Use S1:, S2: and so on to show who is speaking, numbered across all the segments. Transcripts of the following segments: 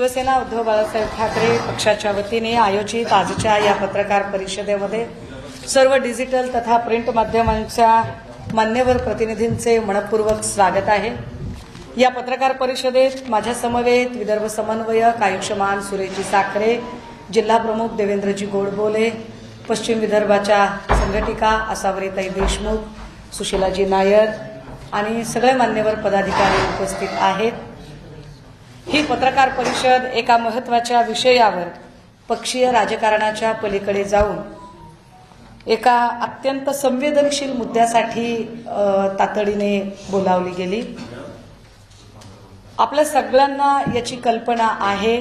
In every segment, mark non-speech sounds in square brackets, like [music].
S1: शिवसेना उद्धव बाळासाहेब ठाकरे पक्षाच्या वतीने आयोजित आजच्या या पत्रकार परिषदेमध्ये सर्व डिजिटल तथा प्रिंट माध्यमांच्या मान्यवर प्रतिनिधींचे मनपूर्वक स्वागत आहे. या पत्रकार परिषदेत माझ्या समवेत विदर्भ समन्वयक आयुष्यमान सुरेजी साखरे जिल्हाप्रमुख देवेंद्रजी गोडबोले पश्चिम विदर्भाच्या संघटिका आसावरीताई देशमुख सुशीलाजी नायर आणि सगळे मान्यवर पदाधिकारी उपस्थित आहेत. ही पत्रकार परिषद एका महत्त्वाच्या विषयावर पक्षीय राजकारणाच्या पलीकडे जाऊन एका अत्यंत संवेदनशील मुद्द्यासाठी तातडीने बोलावली गेली. आपल्या सगळ्यांना याची कल्पना आहे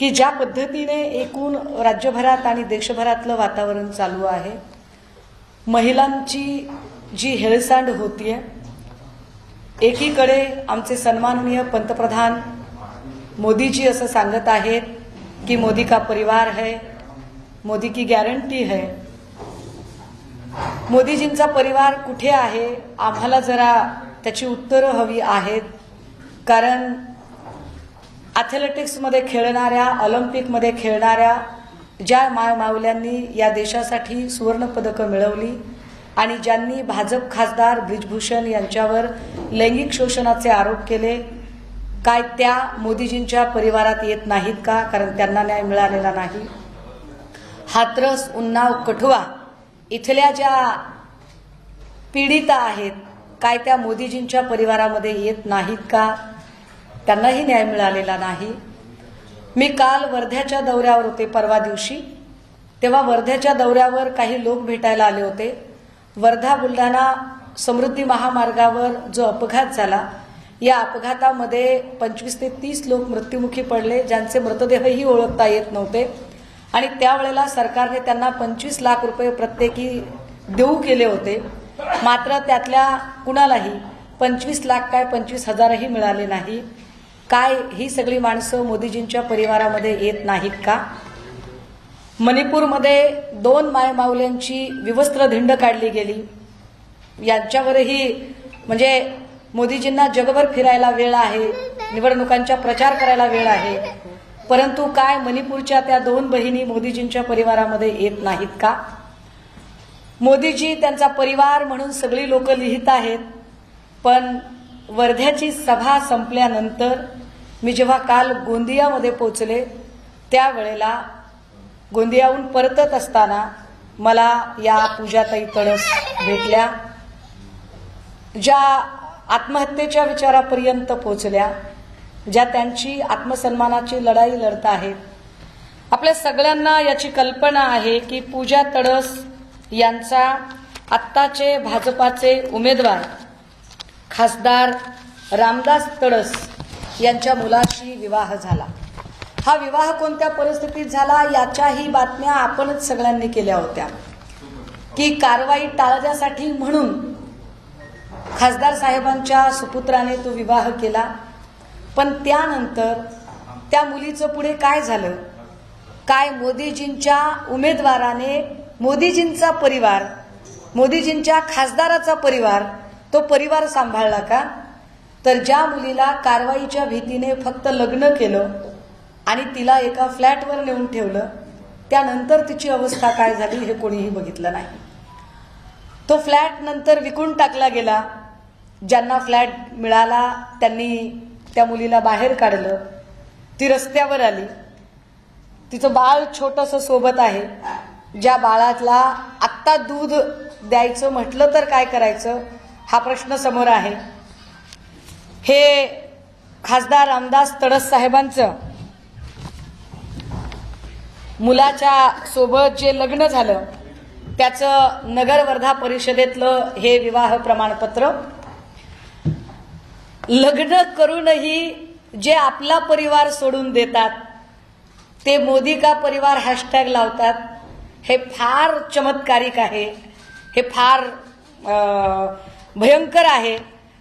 S1: की ज्या पद्धतीने एकूण राज्यभरात आणि देशभरातलं वातावरण चालू आहे महिलांची जी हेळसांड होतीये एकीकडे आमचे सन्माननीय पंतप्रधान मोदीजी असं सांगत आहेत की मोदी का परिवार है मोदी की गॅरंटी है. मोदीजींचा परिवार कुठे आहे आम्हाला जरा त्याची उत्तरं हवी आहेत. कारण ॲथलेटिक्समध्ये खेळणाऱ्या ऑलिम्पिकमध्ये खेळणाऱ्या ज्या मायमावल्यांनी या देशासाठी सुवर्णपदकं मिळवली आणि ज्यांनी भाजप खासदार ब्रिजभूषण यांच्यावर लैंगिक शोषणाचे आरोप केले काय त्या मोदीजींच्या परिवारात येत नाहीत का? कारण त्यांना न्याय मिळालेला नाही. हात्रस उन्नाव कठुआ इथल्या ज्या पीडिता आहेत काय त्या मोदीजींच्या परिवारामध्ये येत नाहीत का? त्यांनाही न्याय मिळालेला नाही. मी काल वर्ध्याच्या दौऱ्यावर होते परवा दिवशी. तेव्हा वर्ध्याच्या दौऱ्यावर काही लोक भेटायला आले होते. वर्धा बुलढाणा समृद्धी महामार्गावर जो अपघात झाला या अपघातामध्ये पंचवीस ते तीस लोक मृत्युमुखी पडले ज्यांचे मृतदेहही ओळखता येत नव्हते. आणि त्यावेळेला सरकारने त्यांना पंचवीस लाख रुपये प्रत्येकी देऊ केले होते. मात्र त्यातल्या कुणालाही पंचवीस लाख काय पंचवीस हजारही मिळाले नाही. काय ही सगळी माणसं मोदीजींच्या परिवारामध्ये येत नाहीत का? मणिपूरमध्ये दोन मायमाऊल्यांची विवस्त्र धिंड काढली गेली. यांच्यावरही म्हणजे मोदीजींना जगभर फिरायला वेळ आहे निवडणुकांचा प्रचार करायला वेळ आहे. परंतु काय मणिपूरच्या त्या दोन बहिणी मोदीजींच्या परिवारामध्ये येत नाहीत का? मोदीजी त्यांचा परिवार म्हणून सगळी लोक लिहित आहेत पण वर्ध्याची सभा संपल्यानंतर मी जेव्हा काल गोंदियामध्ये पोचले त्यावेळेला गोंदियाहून परतत असताना मला या पूजाताई तळस भेटल्या. ज्या आत्महत्येच्या विचारापर्यंत पोचल्या ज्या त्यांची आत्मसन्मानाची लढाई लढत आहेत. आपल्या सगळ्यांना याची कल्पना आहे की पूजा तडस यांचा आत्ताचे भाजपाचे उमेदवार खासदार रामदास तडस यांच्या मुलाशी विवाह झाला. हा विवाह कोणत्या परिस्थितीत झाला याच्याही बातम्या आपणच सगळ्यांनी केल्या होत्या. की कारवाई टाळण्यासाठी म्हणून खासदार साहेबांच्या सुपुत्राने तो विवाह केला. पण त्यानंतर त्या मुलीचं पुढे काय झालं? काय मोदीजींच्या उमेदवाराने मोदीजींचा परिवार मोदीजींच्या खासदाराचा परिवार तो परिवार सांभाळला का? तर ज्या मुलीला कारवाईच्या भीतीने फक्त लग्न केलं आणि तिला एका फ्लॅटवर नेऊन ठेवलं. त्यानंतर तिची अवस्था काय झाली हे कोणीही बघितलं नाही. तो फ्लॅट नंतर विकून टाकला गेला. ज्यांना फ्लॅट मिळाला त्यांनी त्या मुलीला बाहेर काढलं. ती रस्त्यावर आली. तिचं बाळ छोटस सोबत आहे. ज्या बाळाला आत्ता दूध द्यायचं म्हटलं तर काय करायचं? हा प्रश्न समोर आहे. हे खासदार रामदास तडस साहेबांचं मुलाच्या सोबत जे लग्न झालं त्याचं नगर वर्धा परिषदेतलं हे विवाह प्रमाणपत्र. लग्न करूनही जे आपला परिवार सोडून देतात ते मोदी का परिवार हॅशटॅग लावतात हे फार चमत्कारिक आहे. हे फार भयंकर आहे.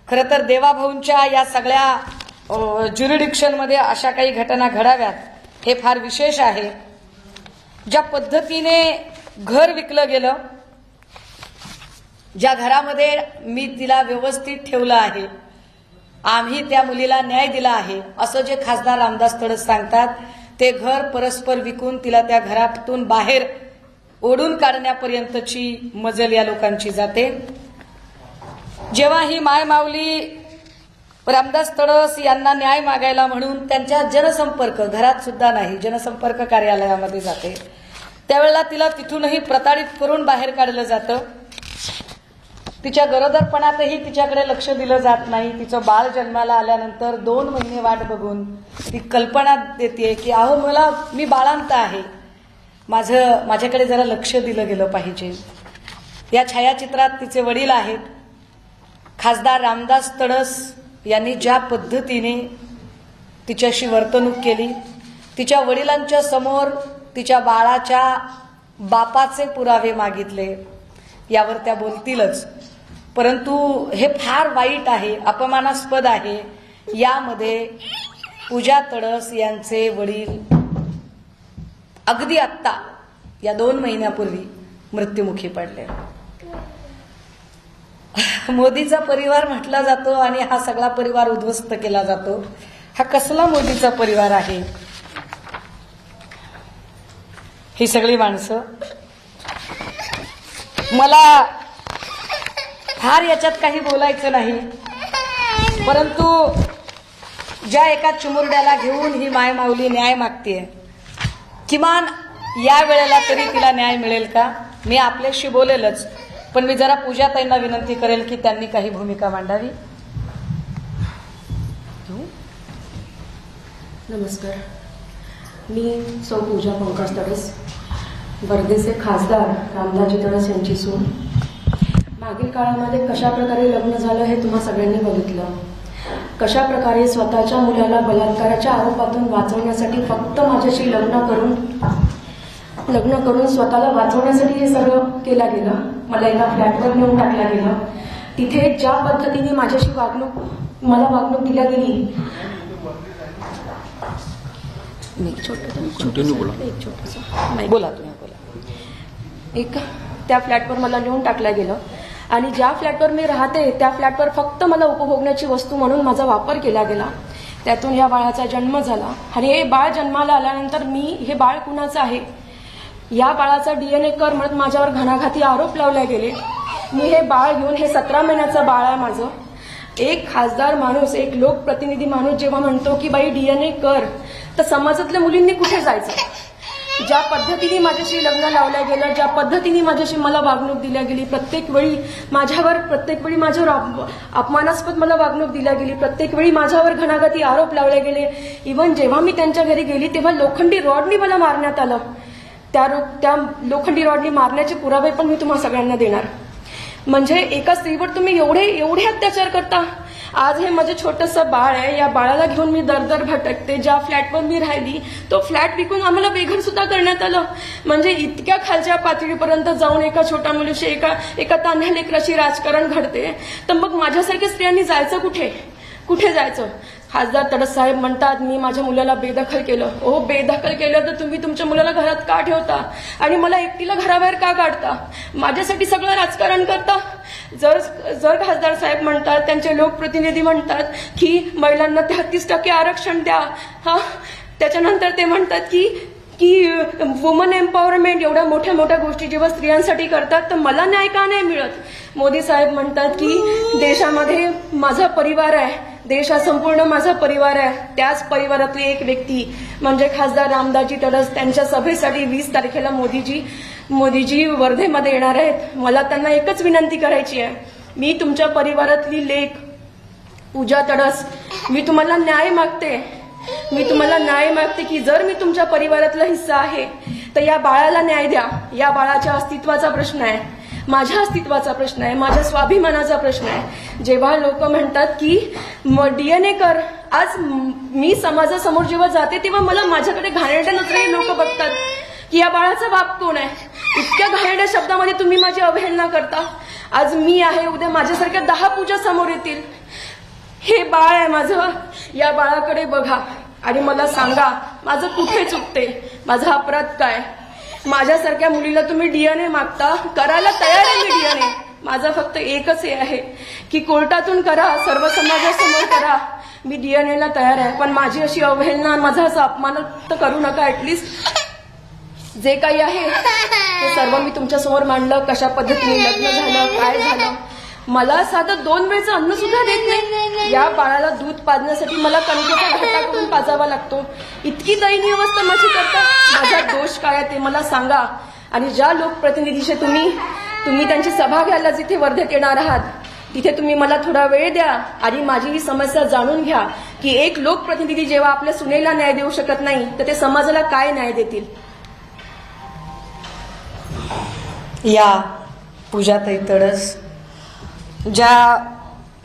S1: खरं तर देवाभाऊंच्या या सगळ्या ज्युरिडिक्शनमध्ये अशा काही घटना घडाव्यात हे फार विशेष आहे. ज्या पद्धतीने घर विकलं गेलं ज्या घरामध्ये मी तिला व्यवस्थित ठेवलं आहे आम्ही त्या मुलीला न्याय दिला आहे असं जे खासदार रामदास तडस सांगतात ते घर परस्पर विकून तिला त्या घरातून बाहेर ओढून काढण्यापर्यंतची मजल या लोकांची जाते. जेव्हा ही माय माऊली रामदास तडस यांना न्याय मागायला म्हणून त्यांच्या जनसंपर्क घरात सुद्धा नाही जनसंपर्क कार्यालयामध्ये जाते. त्यावेळेला तिला तिथूनही प्रताडित करून बाहेर काढलं जातं. तिच्या गरोदरपणातही तिच्याकडे लक्ष दिलं जात नाही. तिचं बाळ जन्माला आल्यानंतर दोन महिने वाट बघून ती कल्पना देते की अहो मला मी बाळांत आहे. माझं माझ्याकडे जरा लक्ष दिलं गेलं पाहिजे. या छायाचित्रात तिचे वडील आहेत. खासदार रामदास तडस यांनी ज्या पद्धतीने तिच्याशी वर्तणूक केली तिच्या वडिलांच्या समोर तिच्या बाळाच्या बापाचे पुरावे मागितले यावर त्या बोलतीलच. परंतु हे फार वाईट आहे अपमानास्पद आहे. यामध्ये पूजा तडस यांचे वडील अगदी आत्ता या दोन महिन्यापूर्वी मृत्युमुखी पडले. [laughs] मोदीचा परिवार म्हटला जातो आणि हा सगळा परिवार उद्ध्वस्त केला जातो. हा कसला मोदीचा परिवार आहे? ही सगळी माणसं. मला फार याच्यात काही बोलायचं नाही. परंतु ज्या एका चिमुरड्याला घेऊन ही मायमाऊली न्याय मागतीये किमान या वेळेला तरी तिला न्याय मिळेल का? मी आपल्याशी बोलेलच. पण मी जरा पूजाताईंना विनंती करेल की त्यांनी काही भूमिका मांडावी.
S2: नमस्कार. मी सौ पूजा पंकज तडस वर्धेचे खासदार रामदाजी तडस यांची सून. मागील काळामध्ये कशा प्रकारे लग्न झालं हे तुम्हा सगळ्यांनी बघितलं. कशा प्रकारे स्वतःच्या मुलाला बलात्काराच्या आरोपातून वाचवण्यासाठी फक्त माझ्याशी लग्न करून लग्न करून स्वतःला वाचवण्यासाठी हे सगळं केलं गेलं? मला एका फ्लॅटवर नेऊन टाकलं गेलं. तिथे ज्या पद्धतीने माझ्याशी वागणूक मला वागणूक दिल्या गेली.
S3: बोला.
S1: तुम्ही बोला.
S2: एक त्या फ्लॅटवर मला नेऊन टाकलं गेलं. आणि ज्या फ्लॅटवर मी राहते त्या फ्लॅटवर फक्त मला उपभोगण्याची वस्तू म्हणून माझा वापर केला गेला. त्यातून या बाळाचा जन्म झाला. आणि हे बाळ जन्माला आल्यानंतर मी हे बाळ कुणाचं आहे? या बाळाचा डीएनए कर म्हणत माझ्यावर घणाघाती आरोप लावले गेले. मी हे बाळ घेऊन हे सतरा महिन्याचं बाळ आहे माझं. एक खासदार माणूस एक लोकप्रतिनिधी माणूस जेव्हा म्हणतो की बाई डीएनए कर तर समाजातल्या मुलींनी कुठे जायचं? ज्या पद्धतीने माझ्याशी लग्न लावल्या गेलं ज्या पद्धतीने माझ्याशी मला वागणूक दिल्या गेली प्रत्येक वेळी माझ्यावर प्रत्येक वेळी माझ्यावर अपमानास्पद मला वागणूक दिल्या गेली प्रत्येक वेळी माझ्यावर घणाघाती आरोप लावले गेले. इवन जेव्हा मी त्यांच्या घरी गेली तेव्हा लोखंडी रॉडनी मला मारण्यात आलं. त्या रो- त्या लोखंडी रॉडने मारण्याचे पुरावे पण मी तुम्हाला सगळ्यांना देणार. म्हणजे एका स्त्रीवर तुम्ही एवढे एवढे अत्याचार करता. आज हे माझं छोटंसं बाळ आहे. या बाळाला घेऊन मी दर दर भटकते. ज्या फ्लॅटवर मी राहिली तो फ्लॅट विकून आम्हाला बेघर सुद्धा करण्यात आलं. म्हणजे इतक्या खालच्या पातळीपर्यंत जाऊन एका छोट्या मुलीशी एका एका तान्ह्या लेकराशी राजकारण घडते. तर मग माझ्यासारख्या स्त्रियांनी जायचं कुठे? कुठे जायचं? खासदार तडस साहेब म्हणतात मी माझ्या मुलाला बेदखल केलं. ओ बेदखल केलं तर तुम्ही तुमच्या मुलाला घरात का ठेवता? आणि मला एकटीला घराबाहेर का काढता? माझ्यासाठी सगळं राजकारण करता? जर जर खासदार साहेब म्हणतात त्यांचे लोकप्रतिनिधी म्हणतात की महिलांना तेहतीस टक्के आरक्षण द्या. हा त्याच्यानंतर ते म्हणतात की की वुमन एम्पॉवरमेंट एवढ्या मोठ्या मोठ्या गोष्टी जेव्हा स्त्रियांसाठी करतात तर मला न्याय का नाही मिळत? मोदी साहेब म्हणतात की देशामध्ये माझा परिवार आहे देश हा संपूर्ण माझा परिवार आहे. त्याच परिवारातली एक व्यक्ती म्हणजे खासदार रामदासजी तडस त्यांच्या सभेसाठी वीस तारखेला मोदीजी मोदीजी वर्धेमध्ये येणार आहेत. मला त्यांना एकच विनंती करायची आहे. मी तुमच्या परिवारातली लेख पूजा तडस मी तुम्हाला न्याय मागते. मी तुम्हाला न्याय मागते की जर मी तुमच्या परिवारातला हिस्सा आहे तर या बाळाला न्याय द्या. या बाळाच्या अस्तित्वाचा प्रश्न आहे. माझ्या अस्तित्वाचा प्रश्न आहे माझ्या स्वाभिमानाचा प्रश्न आहे. जेव्हा लोक म्हणतात की डीएनए कर. आज मी समाजासमोर जेव्हा जाते तेव्हा मला माझ्याकडे घाणेरड्या नजरेने लोक बघतात की या बाळाचा बाप कोण आहे? इतक्या घाणेरड्या शब्दामध्ये तुम्ही माझी अवहेलना करता. आज मी आहे उद्या माझ्यासारख्या दहा पूजा समोर येतील. हे बाळ आहे माझं. या बाळाकडे बघा आणि मला सांगा माझं कुठे चुकते? माझा अपराध काय? माझ्यासारख्या मुलीला तुम्ही डीएनए मागता? करायला तयार आहे मी डीएनए माझा फक्त एकच हे आहे की कोर्टातून करा सर्व समाजासमोर करा. मी डीएनए ला तयार आहे पण माझी अशी अवहेलना माझा असा अपमान तर करू नका ऍटलिस्ट जे काही आहे ते सर्व मी तुमच्यासमोर मांडलं कशा पद्धतीने लग्न झालं काय झालं. मला साधं दोन वेळचं अन्न सुद्धा देत नाही या बाळाला दूध पाजण्यासाठी मला कणकेचा घाटा करून पाजावा लागतो. इतकी दयनीय अवस्था माझी करता. माझा दोष काय आहे ते मला सांगा. आणि ज्या लोकप्रतिनिधीचे तुम्ही तुम्ही त्यांची सभा घ्यायला जिथे वर्धेत येणार आहात तिथे तुम्ही मला थोडा वेळ द्या आणि माझी ही समस्या जाणून घ्या की एक लोकप्रतिनिधी जेव्हा आपल्या सुनेला न्याय देऊ शकत नाही तर ते समाजाला काय न्याय देतील?
S1: या पूजाताई तडस ज्या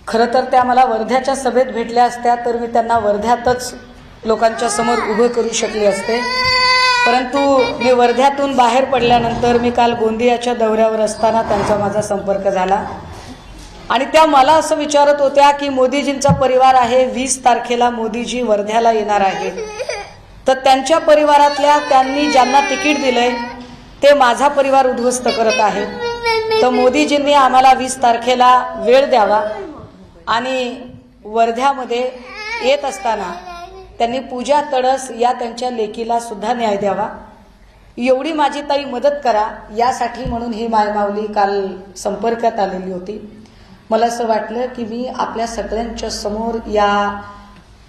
S1: खरं तर त्या मला वर्ध्याच्या सभेत भेटल्या असत्या तर मी त्यांना वर्ध्यातच लोकांच्या समोर उभं करू शकले असते. परंतु मी वर्ध्यातून बाहेर पडल्यानंतर मी काल गोंदियाच्या दौऱ्यावर असताना त्यांचा माझा संपर्क झाला. आणि त्या मला असं विचारत होत्या की मोदीजींचा परिवार आहे वीस तारखेला मोदीजी वर्ध्याला येणार आहे तर त्यांच्या परिवारातल्या त्यांनी ज्यांना तिकीट दिलंय ते माझा परिवार उद्ध्वस्त करत आहेत. तर मोदीजींनी आम्हाला वीस तारखेला वेळ द्यावा. आणि वर्ध्यामध्ये येत असताना त्यांनी पूजा तडस या त्यांच्या लेकीला सुद्धा न्याय द्यावा. एवढी माझी ताई मदत करा यासाठी म्हणून ही मायमावली काल संपर्कात आलेली होती. मला असं वाटलं की मी आपल्या सगळ्यांच्या समोर या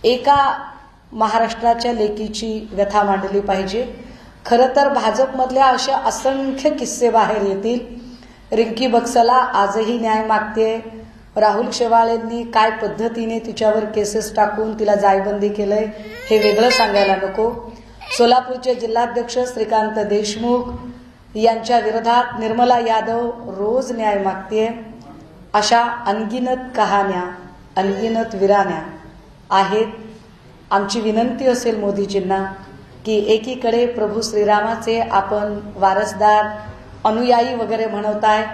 S1: एका महाराष्ट्राच्या लेकीची व्यथा मांडली पाहिजे. खरं तर भाजपमधल्या अशा असंख्य किस्से बाहेर येतील. रिंकी बक्सला आजही न्याय मागते राहुल शेवाळेंनी काय पद्धतीने तिच्यावर केसेस टाकून तिला जायबंदी केलंय हे वेगळं सांगायला नको. सोलापूरचे जिल्हाध्यक्ष श्रीकांत देशमुख यांच्या विरोधात निर्मला यादव रोज न्याय मागते अशा अनगिनत कहाण्या अनगिनत विराण्या आहेत. आमची विनंती असेल मोदीजींना की एकीकडे प्रभू श्रीरामाचे आपण वारसदार अनुयायी वगैरे म्हणवताय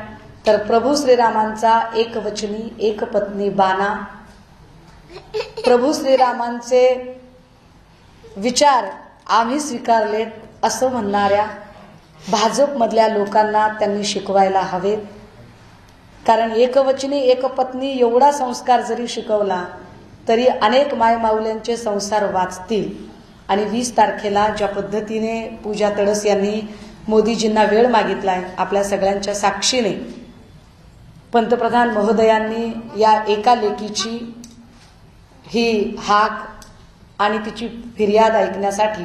S1: तर प्रभू श्रीरामांचा एक वचनी एक पत्नी बाणा. प्रभू श्रीरामांचे विचार आम्ही स्वीकारलेत असं म्हणणाऱ्या भाजपमधल्या लोकांना त्यांनी शिकवायला हवेत. कारण एकवचनी एक पत्नी एवढा संस्कार जरी शिकवला तरी अनेक मायमाऊल्यांचे संसार वाचतील. आणि वीस तारखेला ज्या पद्धतीने पूजा तडस यांनी मोदीजींना वेळ मागितलाय आपल्या सगळ्यांच्या साक्षीने पंतप्रधान महोदयांनी या एका लेकीची ही हाक आणि तिची फिर्याद ऐकण्यासाठी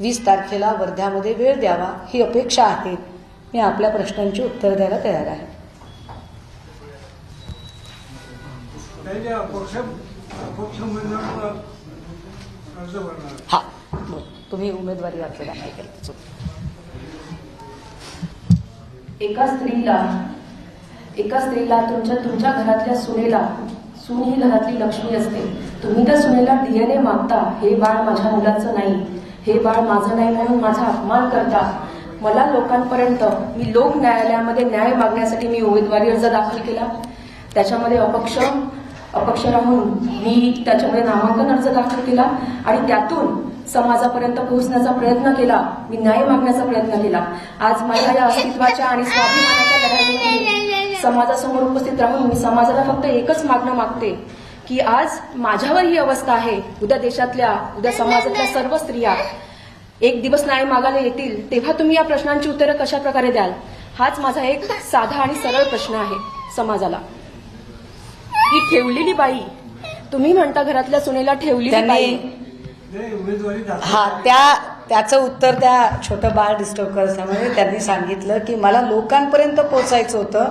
S1: वीस तारखेला वर्ध्यामध्ये वेळ द्यावा ही अपेक्षा आहे मी आपल्या प्रश्नांची उत्तर द्यायला तयार आहे हा. तुम्ही उमेदवारी अर्ज दाखल केला.
S2: एका स्त्रीला एका स्त्रीला तुमच्या तुमच्या घरातल्या सुनेला सून ही घरातली लक्ष्मी असते. तुम्ही त्या सुनेला डीएनए मागता हे बाळ माझ्या मुलाचं नाही. हे बाळ माझं नाही म्हणून माझा अपमान करता. मला लोकांपर्यंत मी लोक न्यायालयामध्ये न्याय मागण्यासाठी मी उमेदवारी अर्ज दाखल केला. त्याच्यामध्ये अपक्ष अपक्ष राहून मी त्याच्यामध्ये नामांकन अर्ज दाखल केला. आणि त्यातून समाजापर्यंत पोहोचण्याचा प्रयत्न केला. मी न्याय मागण्याचा प्रयत्न केला. आज माझ्या या अस्तित्वाच्या आणि स्वाभिमानाच्या लढाईमध्ये समाजासमोर उपस्थित राहून मी समाजाला फक्त एकच मागणं मागते की आज माझ्यावर ही अवस्था आहे. उद्या देशातल्या उद्या समाजातल्या सर्व स्त्रिया एक दिवस न्याय मागायला येतील तेव्हा तुम्ही या प्रश्नांची उत्तरं कशा प्रकारे द्याल? हाच माझा एक साधा आणि सरळ प्रश्न आहे समाजाला. ही ठेवलेली बाई तुम्ही म्हणता घरातल्या सुनेला ठेवलेली
S1: हा त्या त्याचं उत्तर त्या छोटं बाळ डिस्टर्ब करण्यामुळे त्यांनी सांगितलं की मला लोकांपर्यंत पोहोचायचं होतं.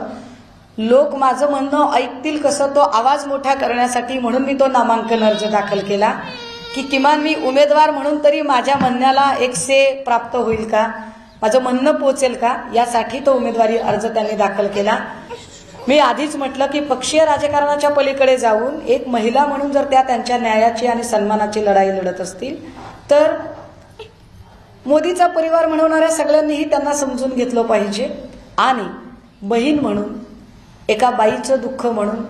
S1: लोक माझं म्हणणं ऐकतील कसं तो आवाज मोठा करण्यासाठी म्हणून मी तो नामांकन अर्ज दाखल केला. की किमान मी उमेदवार म्हणून तरी माझ्या म्हणण्याला एक से प्राप्त होईल का? माझं म्हणणं पोचेल का? यासाठी तो उमेदवारी अर्ज त्यांनी दाखल केला. मी आधीच म्हटलं की पक्षीय राजकारणाच्या पलीकडे जाऊन एक महिला म्हणून जर त्या त्यांच्या न्यायाची आणि सन्मानाची लढाई लढत असतील तर मोदीचा परिवार म्हणवणाऱ्या सगळ्यांनीही त्यांना समजून घेतलं पाहिजे. आणि बहीण म्हणून एका बाईचं दुःख म्हणून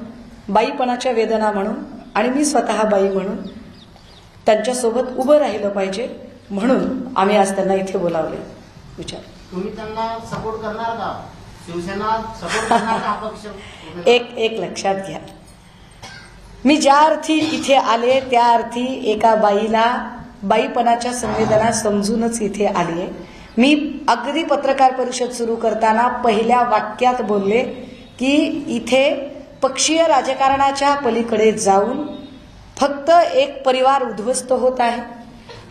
S1: बाईपणाच्या वेदना म्हणून आणि मी स्वतः बाई म्हणून त्यांच्यासोबत उभं राहिलं पाहिजे. म्हणून आम्ही आज त्यांना इथे बोलावले. विचार.
S4: तुम्ही त्यांना सपोर्ट करणार का? शिवसेना सपोर्ट करणार का
S1: एक एक लक्षात घ्या. मी ज्या अर्थी इथे आले त्या अर्थी एका बाईला बाईपणाच्या संवेदना समजूनच इथे आली आहे मी अगदी पत्रकार परिषद सुरू करताना पहिल्या वाक्यात बोलले की इथे पक्षीय राजकारणाच्या पलीकडे जाऊन फक्त एक परिवार उद्ध्वस्त होत आहे.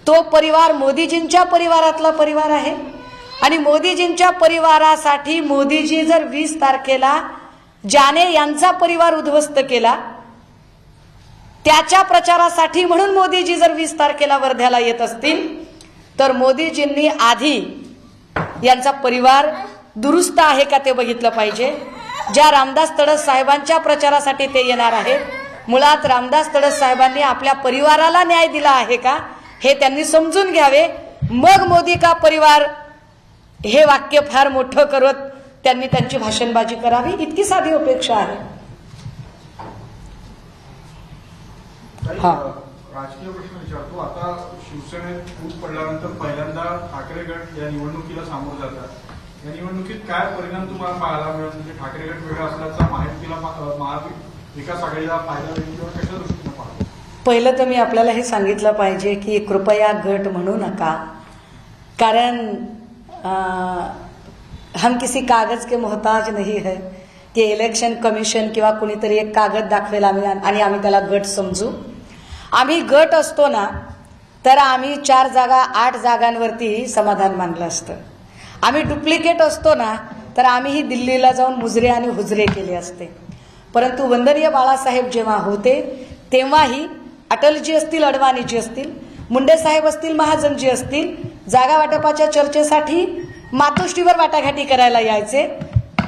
S1: तो परिवार मोदीजींच्या परिवारातला परिवार आहे. आणि मोदीजींच्या परिवारासाठी मोदीजी जर वीस तारखेला ज्याने यांचा परिवार उद्ध्वस्त केला त्याच्या प्रचारासाठी म्हणून मोदीजी जर वीस तारखेला वर्ध्याला येत असतील तर मोदीजींनी आधी यांचा परिवार दुरुस्त आहे का ते बघितलं पाहिजे. ज्या रामदास तडस साहेबांच्या प्रचारासाठी ते येणार आहेत मुळात रामदास तडस साहेबांनी आपल्या परिवाराला न्याय दिला आहे का हे त्यांनी समजून घ्यावे. मग मोदी का परिवार हे वाक्य फार मोठं करत त्यांनी त्यांची भाषणबाजी करावी इतकी साधी अपेक्षा आहे. हा.
S5: राजकीय प्रश्न विचारतो. आता शिवसेनेत फूट पडल्यानंतर पहिल्यांदा ठाकरे गट या निवडणुकीला सामोरं जातात. या निवडणुकीत काय परिणाम तुम्हाला पाहायला मिळेल? म्हणजे ठाकरे गट वेगळा असल्याचा महायुतीला पा- महाविकास आघाडीला फायदा होईल किंवा कशा दृष्टीनं पाहतो
S1: पहिलं तर मी आपल्याला हे सांगितलं पाहिजे की कृपया गट म्हणू नका. कारण हम किसी कागज के मोहताज नाही है की इलेक्शन कमिशन किंवा कुणीतरी एक कागद दाखवेल आम्ही आणि आम्ही त्याला गट समजू. आम्ही गट असतो ना तर आम्ही चार जागा आठ जागांवरती समाधान मानलं असतं. आम्ही डुप्लिकेट असतो ना तर आम्हीही दिल्लीला जाऊन मुजरे आणि हुजरे केले असते. परंतु वंदनीय बाळासाहेब जेव्हा होते तेव्हाही अटलजी असतील अडवाणीजी असतील मुंडे साहेब असतील महाजनजी असतील जागा वाटपाच्या चर्चेसाठी मातोश्रीवर वाटाघाटी करायला यायचे.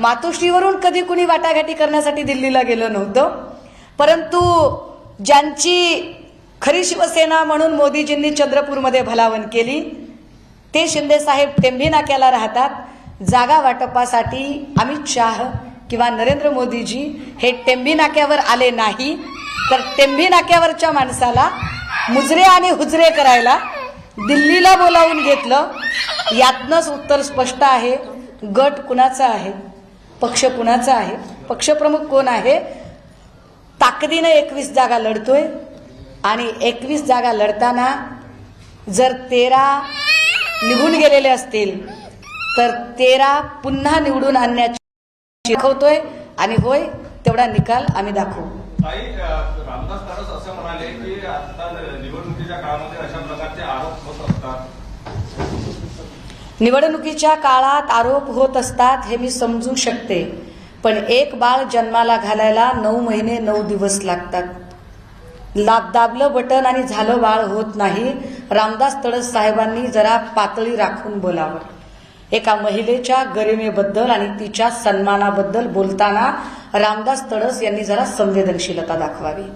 S1: मातोश्रीवरून कधी कुणी वाटाघाटी करण्यासाठी दिल्लीला गेलं नव्हतं. परंतु ज्यांची खरी शिवसेना म्हणून मोदीजींनी चंद्रपूरमध्ये भलावण केली ते शिंदे साहेब टेंभी नाक्याला राहतात. जागा वाटपासाठी अमित शाह किंवा नरेंद्र मोदीजी हे टेंभी नाक्यावर आले नाही. तर टेंभी नाक्यावरच्या माणसाला मुजरे आणि हुजरे करायला दिल्लीला बोलावून घेतलं यातनंच उत्तर स्पष्ट आहे. गट कुणाचा आहे? पक्ष कुणाचा आहे? पक्षप्रमुख कोण आहे? ताकदीनं एकवीस जागा लढतोय आणि एकवीस जागा लढताना जर तेरा निघून गेलेले असतील तर तेरा पुन्हा निवडून आणण्याची शिकवतोय आणि होय तेवढा निकाल आम्ही दाखवू
S6: ताई अ, रामदास तरस असं म्हणाले की आता निवडणुकीच्या काळामध्ये अशा प्रकारचे आरोप होत असतात
S1: निवडणुकीच्या काळात आरोप होत असतात हे मी समजू शकते. पण एक बाळ जन्माला घालायला नऊ महिने नऊ दिवस लागतात. लाभ दाबलं बटन आणि झालं बाळ होत नाही रामदास तडस साहेबांनी जरा पातळी राखून बोलावं. एका महिलेच्या गरिमेबद्दल आणि तिच्या सन्मानाबद्दल बोलताना रामदास तडस यांनी जरा संवेदनशीलता दाखवावी.